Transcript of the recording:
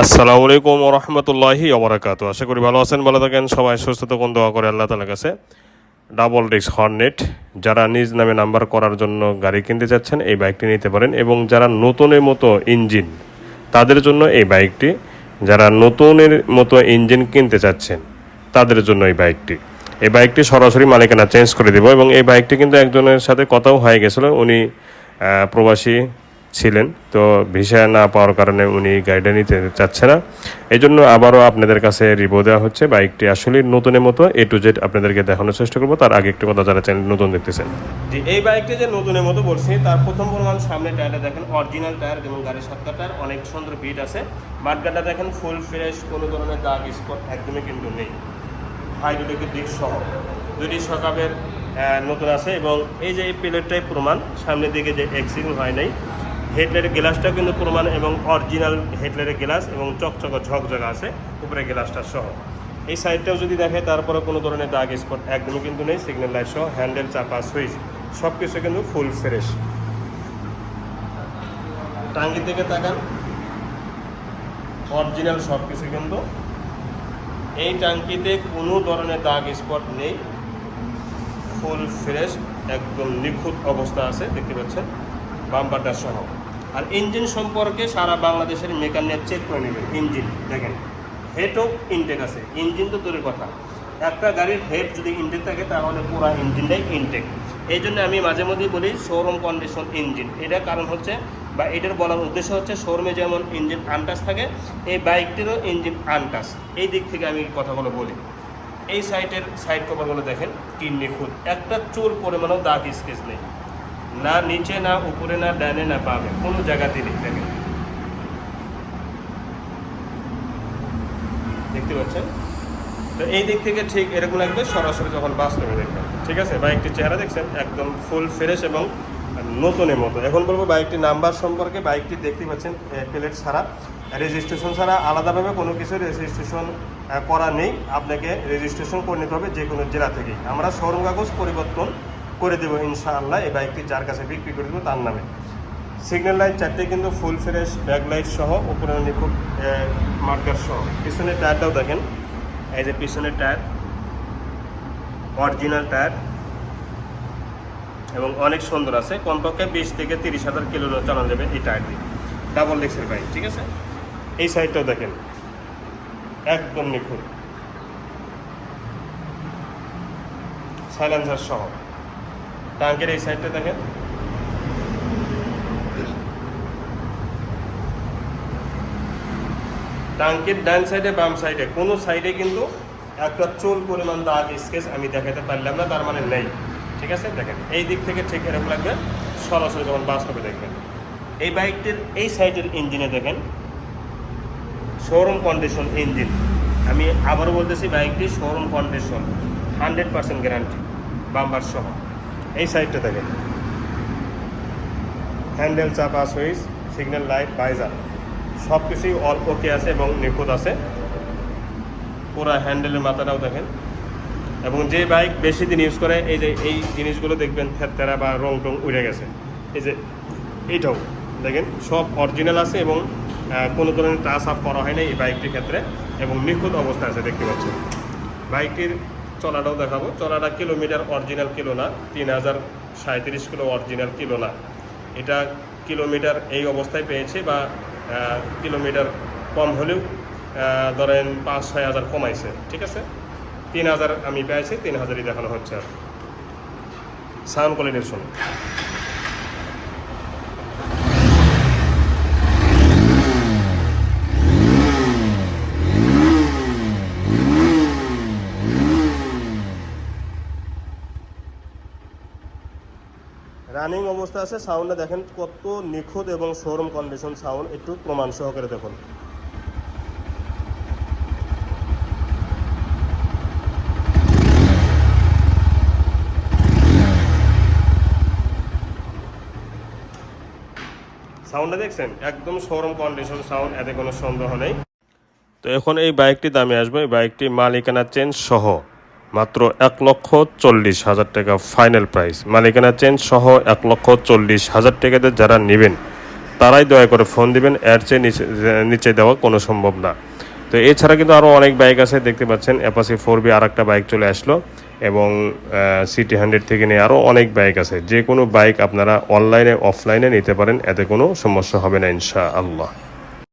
আসসালামু আলাইকুম রহমতুল্লাহি ওবরাকাত আশা করি ভালো আছেন, ভালো থাকেন, সবাই সুস্থ থাকুন, দোয়া করে আল্লাহ তালার কাছে। ডাবল ডিস্ক হর্নেট, যারা নিজ নামে নাম্বার করার জন্য গাড়ি কিনতে চাচ্ছেন, এই বাইকটি নিতে পারেন। এবং যারা নতুনের মতো ইঞ্জিন, তাদের জন্য এই বাইকটি, যারা নতুনের মতো ইঞ্জিন কিনতে চাচ্ছেন, তাদের জন্য এই বাইকটি। এই বাইকটি সরাসরি মালিকানা চেঞ্জ করে দেবো এবং এই বাইকটি কিন্তু একজনের সাথে কথাও হয়ে গেছিল। উনি প্রবাসী ছিলেন, তো ভিসা না পাওয়ার কারণে উনি গাড়িটা নিতে চাচ্ছে না। এই জন্য আবারও আপনাদের কাছে রিভো দেওয়া হচ্ছে, বাইকটি আসলে নতুনের মতো এ টু জেড আপনাদেরকে দেখানোর চেষ্টা করব। তার আগে একটু কথা যারা চ্যানেল নতুন দেখতেছেন। যে এই বাইকটি যে নতুনের মতো বলছি, তার প্রথম পরিমাণ সামনে টায়ারটা দেখেন অরিজিনাল টায়ার যেমন গাড়ির সাতটা টায়ার, অনেক সুন্দর বিট আছে। মাঠগাটা দেখেন ফুল ফ্রেশ কোনো ধরনের দাগ স্পট একদমই কিন্তু নেই। হাইড্রোলিকের দিক সহ। দুটি সকাবের নতুন আছে এবং এই যে এই প্লেটটাই প্রমাণ, সামনের দিকে যে অ্যাক্সিডেন্ট হয় নাই হেডলাইটের গ্লাসটাও কিন্তু প্রমাণ এবং অরিজিনাল হেডলাইটের গ্লাস এবং চকচক ঝকঝক আছে উপরে গ্লাসটা সহ। এই সাইডটাও যদি দেখে তারপরে কোনো ধরনের দাগ, স্পট একদমই কিন্তু নেই সিগন্যাল লাইট সহ হ্যান্ডেল চাপা সুইচ সব কিছু কিন্তু ফুল ফ্রেশ টাঙ্গি থেকে তাকান। অরিজিনাল সব কিছু কিন্তু। এই টাঙ্কিতে কোনো ধরনের দাগ, স্পট নেই। ফুল ফ্রেশ একদম নিখুঁত অবস্থা আছে, দেখতে পাচ্ছেন। বাম্পারটা সহ। আর ইঞ্জিন সম্পর্কে সারা বাংলাদেশের মেকানিক চেক করে নেবেন ইঞ্জিন দেখেন হেড হেডও ইনটেক আছে। ইঞ্জিন তো দূরের কথা। একটা গাড়ির হেড যদি ইনটেক থাকে, তাহলে পুরো ইঞ্জিনটাই ইনটেক এই জন্য আমি মাঝে মধ্যেই বলি শোরুম কন্ডিশন ইঞ্জিন এটার কারণ হচ্ছে, বা এটার বলার উদ্দেশ্য হচ্ছে শোরুমে যেমন ইঞ্জিন আনটাস থাকে, এই বাইকটিরও ইঞ্জিন আনটাস এই দিক থেকে আমি কথাগুলো বলি। এই সাইটের সাইড কভারগুলো দেখেন কি নিখুঁত একটা চোর পরিমাণও দাগ স্কেচ নেই। না নিচে, না উপরে, না ডানে, না বামে, কোনো জায়গাতে নেই। দেখেন দেখতে পাচ্ছেন? তো এই দিক থেকে ঠিক এরকম লাগবে, সরাসরি যখন বাস্তবে দেখবেন। ঠিক আছে? বাইকটির চেহারা দেখছেন, একদম ফুল ফ্রেশ এবং নতুনের মতো। এখন বলব বাইকটির নাম্বার সম্পর্কে, বাইকটি দেখতে পাচ্ছেন প্লেট ছাড়া। রেজিস্ট্রেশন ছাড়া আলাদাভাবে কোনো কিছু রেজিস্ট্রেশন করা নেই। আপনাকে রেজিস্ট্রেশন করে নিতে হবে যে কোনো জেলা থেকেই। আমরা শোরুম কাগজ পরিবর্তন করে দেবো ইনশাআল্লাহ, এই বাইকটি যার কাছে বিক্রি করে দেবো তার নামে। সিগন্যাল লাইট চারটে কিন্তু ফুল ফ্রেশ ব্যাক লাইট সহ, উপরে নিখুঁত মার্কার সহ। পিছনের টায়ারটাও দেখেন, এই যে পিছনের টায়ার অরিজিনাল টায়ার এবং অনেক সুন্দর আছে। কমপক্ষে বিশ থেকে তিরিশ হাজার কিলো চালানো যাবে এই টায়ার দিয়ে। ডাবল ডিক্সের বাইক ঠিক আছে? এই সাইডটাও দেখেন, একদম নিখুঁত। সাইলেন্সার সহ। টাঙ্কের এই সাইডটা দেখেন। টাঙ্কির ডান সাইডে, বাম সাইডে, কোনো সাইডে কিন্তু একটা চোল পরিমাণ দাগ, স্কেচ আমি দেখাতে পারলাম না, তার মানে নেই। ঠিক আছে, দেখেন, এই দিক থেকে ঠিক এরকম লাগবে, সরাসরি যখন বাস্তবে দেখবেন। এই বাইকটির এই সাইডের ইঞ্জিনে দেখেন শোরুম কন্ডিশন ইঞ্জিন আমি আবারও বলতেছি, বাইকটি showroom condition hundred percent guarantee bumper সহ। এই সাইডটা দেখেন হ্যান্ডেল চাপা সুইচ সিগন্যাল লাইট বাইজার সব কিছুই অল ওকে আছে এবং নিখুঁত আছে। পুরা হ্যান্ডেলের মাথাটাও দেখেন। এবং যে বাইক বেশি দিন ইউজ করে, এই যে এই জিনিসগুলো দেখবেন থেতরা বা রং টং উড়ে গেছে। এই যে এইটাও দেখেন, সব অরিজিনাল আছে এবং কোনো ধরনের টাচ আপ করা হয়নি এই বাইকটির ক্ষেত্রে এবং নিখুঁত অবস্থা আছে, দেখতে পাচ্ছেন। বাইকটির চলাটাও দেখাবো। চলাটা কিলোমিটার অরিজিনাল কিলো না, তিন হাজার সাঁত্রিশ কিলো অরিজিনাল কিলো না। এটা কিলোমিটার এই অবস্থায় পেয়েছে বা কিলোমিটার কম হলেও ধরেন পাঁচ, ছয় হাজার কমাইছে, ঠিক আছে? তিন হাজার আমি পেয়েছি, তিন হাজারই দেখানো হচ্ছে আর সাউন্ড কোয়ালিটির শুনুন। রানিং অবস্থা আছে সাউন্ডে দেখেন কত নিখুঁত এবং শোরুম কন্ডিশন সাউন্ড, একটু প্রমাণ সহকারে দেখুন। সাউন্ডটা দেখছেন? একদম শোরুম কন্ডিশন সাউন্ড, এতে কোনো সন্দেহ নেই। তো এখন এই বাইকটি দামে আসবে, এই বাইকটি মালিকানা চেঞ্জ সহ। মাত্র এক লক্ষ চল্লিশ হাজার টাকা ফাইনাল প্রাইস মালিকানা চেঞ্জ সহ এক লক্ষ চল্লিশ হাজার টাকাতে যারা নেবেন, তারাই দয়া করে ফোন দিবেন, এর চেয়ে নিচে নিচে দেওয়া কোনো সম্ভব না। তো এছাড়া কিন্তু আরও অনেক বাইক আছে, দেখতে পাচ্ছেন অ্যাপাসি ফোর বি আর একটা বাইক চলে আসলো এবং সিটি হান্ড্রেড থেকে নিয়ে আরও অনেক বাইক আছে। যে কোনো বাইক আপনারা অনলাইনে অফলাইনে নিতে পারেন, এতে কোনো সমস্যা হবে না ইনশা আল্লাহ